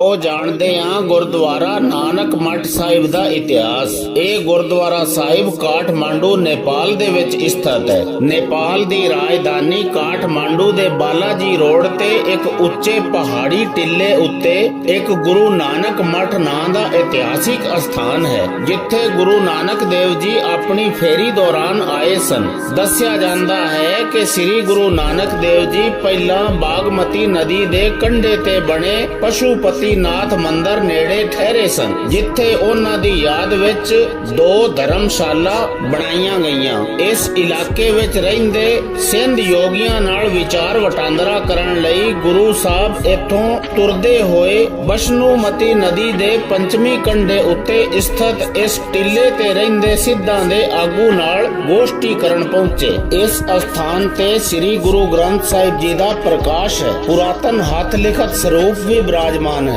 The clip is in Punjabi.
ਉਹ ਜਾਣਦੇ ਆ ਗੁਰਦੁਆਰਾ ਨਾਨਕ ਮੱਠ ਸਾਹਿਬ ਦਾ ਇਤਿਹਾਸ। ਇਹ ਗੁਰਦੁਆਰਾ ਸਾਹਿਬ ਕਾਠਮਾਂਡੂ, ਨੇਪਾਲ ਦੇ ਵਿੱਚ ਸਥਿਤ ਹੈ। ਨੇਪਾਲ ਦੀ ਰਾਜਧਾਨੀ ਕਾਠਮਾਂਡੂ ਦੇ ਬਾਲਾਜੀ ਰੋਡ ਤੇ ਇੱਕ ਉੱਚੇ ਪਹਾੜੀ ਟਿੱਲੇ ਉੱਤੇ ਇੱਕ ਗੁਰੂ ਨਾਨਕ ਮੱਠ ਨਾਂ ਦਾ ਇਤਿਹਾਸਿਕ ਅਸਥਾਨ ਹੈ, ਜਿੱਥੇ ਗੁਰੂ ਨਾਨਕ ਦੇਵ ਜੀ ਆਪਣੀ ਫੇਰੀ ਦੌਰਾਨ ਆਏ ਸਨ। ਦੱਸਿਆ ਜਾਂਦਾ ਹੈ ਕਿ ਸ੍ਰੀ ਗੁਰੂ ਨਾਨਕ ਦੇਵ ਜੀ ਪਹਿਲਾਂ ਬਾਗਮਤੀ ਨਦੀ ਦੇ ਕੰਢੇ ਤੇ ਬਣੇ ਪਸ਼ੂਪਤੀ ਨਾਥ ਮੰਦਰ ਨੇੜੇ ਠਹਿਰੇ ਸਨ, ਜਿੱਥੇ ਉਹਨਾਂ ਦੀ ਯਾਦ ਵਿੱਚ ਦੋ ਧਰਮਸ਼ਾਲਾ ਬਣਾਈਆਂ ਗਈਆਂ। ਇਸ ਇਲਾਕੇ ਵਿੱਚ ਰਹਿੰਦੇ ਸਿੰਧ ਯੋਗੀਆਂ ਨਾਲ ਵਿਚਾਰ ਵਟਾਂਦਰਾ ਕਰਨ ਲਈ ਗੁਰੂ ਸਾਹਿਬ ਇੱਥੋਂ ਤੁਰਦੇ ਹੋਏ ਬਸ਼ਨੂਮਤੀ ਨਦੀ ਦੇ ਪੰਚਮੀ ਕੰਢੇ ਉੱਤੇ ਸਥਿਤ ਇਸ ਟਿੱਲੇ ਤੇ ਰਹਿੰਦੇ ਸਿੱਧਾਂ ਦੇ ਆਗੂ ਨਾਲ ਗੋਸ਼ਟੀ ਕਰਨ ਪਹੁੰਚੇ। ਇਸ ਅਸਥਾਨ ਤੇ ਸ੍ਰੀ ਗੁਰੂ ਗ੍ਰੰਥ ਸਾਹਿਬ ਜੀ ਦਾ ਪ੍ਰਕਾਸ਼ ਹੈ। ਪੁਰਾਤਨ ਹੱਥ ਲਿਖਤ ਸਰੂਪ ਵੀ ਬਿਰਾਜਮਾਨ ਹੈ।